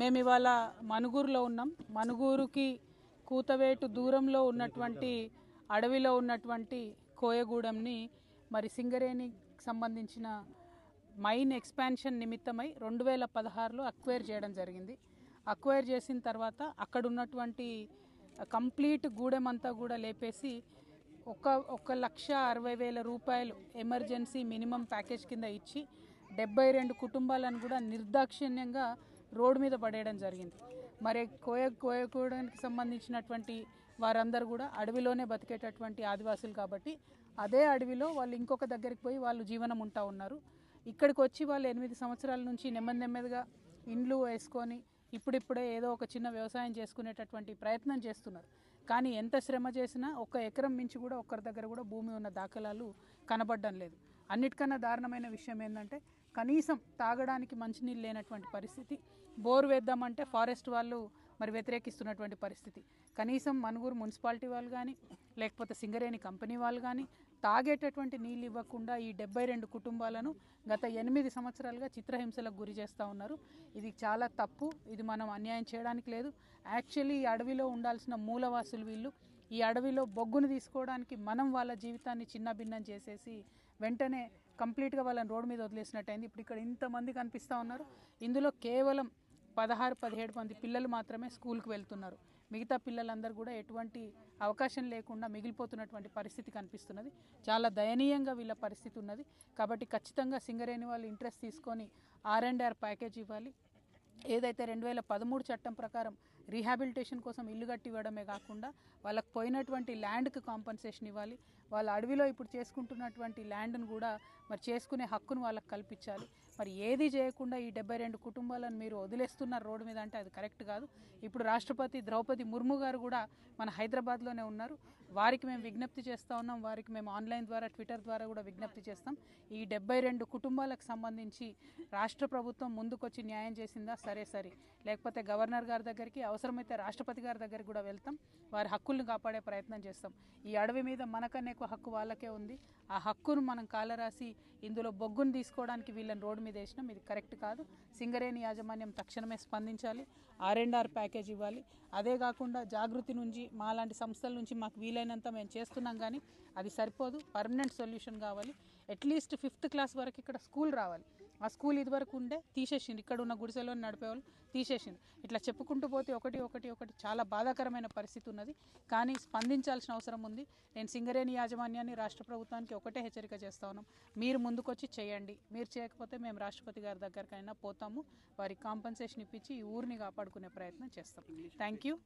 మేము ఇవాళ మనుగూరులో ఉన్నాం. మనుగూరుకి కూతవేటు దూరంలో ఉన్నటువంటి అడవిలో ఉన్నటువంటి కోయగూడెంని మరి సింగరేణికి సంబంధించిన మైన్ ఎక్స్పాన్షన్ నిమిత్తమై రెండు వేల పదహారులో అక్వైర్ చేయడం జరిగింది. అక్వైర్ చేసిన తర్వాత అక్కడ ఉన్నటువంటి కంప్లీట్ గూడెం అంతా కూడా లేపేసి ఒక ఒక లక్ష అరవై వేల రూపాయలు ఎమర్జెన్సీ మినిమం ప్యాకేజ్ కింద ఇచ్చి డెబ్బై రెండు కుటుంబాలను కూడా నిర్దాక్షిణ్యంగా రోడ్డు మీద పడేయడం జరిగింది. మరి కోయ కోయకూడానికి సంబంధించినటువంటి వారందరూ కూడా అడవిలోనే బతికేటటువంటి ఆదివాసులు కాబట్టి అదే అడవిలో వాళ్ళు ఇంకొక దగ్గరికి పోయి వాళ్ళు జీవనం ఉంటా ఉన్నారు. ఇక్కడికి వచ్చి వాళ్ళు ఎనిమిది సంవత్సరాల నుంచి నెమ్మది నెమ్మదిగా ఇండ్లు వేసుకొని ఇప్పుడిప్పుడే ఏదో ఒక చిన్న వ్యవసాయం చేసుకునేటటువంటి ప్రయత్నం చేస్తున్నారు. కానీ ఎంత శ్రమ చేసినా ఒక ఎకరం మించి కూడా ఒక్కరి దగ్గర కూడా భూమి ఉన్న దాఖలాలు కనబడడం లేదు. అన్నిటికన్నా దారుణమైన విషయం ఏంటంటే కనీసం తాగడానికి మంచినీళ్ళు లేనటువంటి పరిస్థితి. బోర్ వేద్దామంటే ఫారెస్ట్ వాళ్ళు మరి వ్యతిరేకిస్తున్నటువంటి పరిస్థితి. కనీసం మనుగురు మున్సిపాలిటీ వాళ్ళు కానీ లేకపోతే సింగరేణి కంపెనీ వాళ్ళు కానీ తాగేటటువంటి నీళ్ళు ఇవ్వకుండా ఈ డెబ్బై రెండు కుటుంబాలను గత ఎనిమిది సంవత్సరాలుగా చిత్రహింసలకు గురి చేస్తూ ఉన్నారు. ఇది చాలా తప్పు. ఇది మనం అన్యాయం చేయడానికి లేదు. యాక్చువల్లీ ఈ అడవిలో ఉండాల్సిన మూలవాసులు వీళ్ళు ఈ అడవిలో బొగ్గును తీసుకోవడానికి మనం వాళ్ళ జీవితాన్ని చిన్న భిన్నం చేసేసి వెంటనే కంప్లీట్గా వాళ్ళని రోడ్డు మీద వదిలేసినట్టయింది. ఇప్పుడు ఇక్కడ ఇంతమంది కనిపిస్తూ ఉన్నారు. ఇందులో కేవలం పదహారు పదిహేడు మంది పిల్లలు మాత్రమే స్కూల్కి వెళ్తున్నారు. మిగతా పిల్లలందరూ కూడా ఎటువంటి అవకాశం లేకుండా మిగిలిపోతున్నటువంటి పరిస్థితి కనిపిస్తున్నది. చాలా దయనీయంగా వీళ్ళ పరిస్థితి ఉన్నది. కాబట్టి ఖచ్చితంగా సింగరేణి వాళ్ళు ఇంట్రెస్ట్ తీసుకొని ఆర్ అండ్ ఆర్ ప్యాకేజ్ ఇవ్వాలి. ఏదైతే రెండు వేల పదమూడు చట్టం ప్రకారం రీహాబిలిటేషన్ కోసం ఇల్లు కట్టి ఇవ్వడమే కాకుండా వాళ్ళకు పోయినటువంటి ల్యాండ్కి కాంపన్సేషన్ ఇవ్వాలి. వాళ్ళ అడవిలో ఇప్పుడు చేసుకుంటున్నటువంటి ల్యాండ్ను కూడా మరి చేసుకునే హక్కును వాళ్ళకి కల్పించాలి. మరి ఏది చేయకుండా ఈ డెబ్బై రెండు కుటుంబాలను మీరు వదిలేస్తున్నారు రోడ్డు మీద అంటే అది కరెక్ట్ కాదు. ఇప్పుడు రాష్ట్రపతి ద్రౌపది ముర్ము గారు కూడా మన హైదరాబాద్లోనే ఉన్నారు. వారికి మేము విజ్ఞప్తి చేస్తూ ఉన్నాం. వారికి మేము ఆన్లైన్ ద్వారా ట్విట్టర్ ద్వారా కూడా విజ్ఞప్తి చేస్తాం. ఈ డెబ్బై రెండు కుటుంబాలకు సంబంధించి రాష్ట్ర ప్రభుత్వం ముందుకొచ్చి న్యాయం చేసిందా? సరే సరే. లేకపోతే గవర్నర్ గారి దగ్గరికి అవసరమైతే రాష్ట్రపతి గారి దగ్గరికి కూడా వెళ్తాం. వారి హక్కులను కాపాడే ప్రయత్నం చేస్తాం. ఈ అడవి మీద మనకన్నా ఎక్కువ హక్కు వాళ్ళకే ఉంది. ఆ హక్కును మనం కాలరాసి ఇందులో బొగ్గును తీసుకోవడానికి వీళ్ళని రోడ్డు మీద వేసినాం. ఇది కరెక్ట్ కాదు. సింగరేణి యాజమాన్యం తక్షణమే స్పందించాలి. ఆర్ అండ్ ఆర్ ప్యాకేజ్ ఇవ్వాలి. అదే కాకుండా జాగృతి నుంచి మాలాంటి సంస్థల నుంచి మాకు వీలైనంత మేము చేస్తున్నాం కానీ అది సరిపోదు. పర్మనెంట్ సొల్యూషన్ కావాలి. అట్లీస్ట్ ఫిఫ్త్ క్లాస్ వరకు ఇక్కడ స్కూల్ రావాలి. ఆ స్కూల్ ఇదివరకు ఉండే తీసేసిండు. ఇక్కడ ఉన్న గుడిసెలో నడిపేవాళ్ళు తీసేసిండు. ఇట్లా చెప్పుకుంటూ పోతే ఒకటి ఒకటి ఒకటి చాలా బాధాకరమైన పరిస్థితి ఉన్నది. కానీ స్పందించాల్సిన అవసరం ఉంది. నేను సింగరేణి యాజమాన్యాన్ని రాష్ట్ర ప్రభుత్వానికి ఒకటే హెచ్చరిక చేస్తా ఉన్నాం. మీరు ముందుకొచ్చి చేయండి. మీరు చేయకపోతే మేము రాష్ట్రపతి గారి దగ్గరకైనా పోతాము. వారికి కాంపన్సేషన్ ఇప్పించి ఈ ఊరిని కాపాడుకునే ప్రయత్నం చేస్తాం. Thank you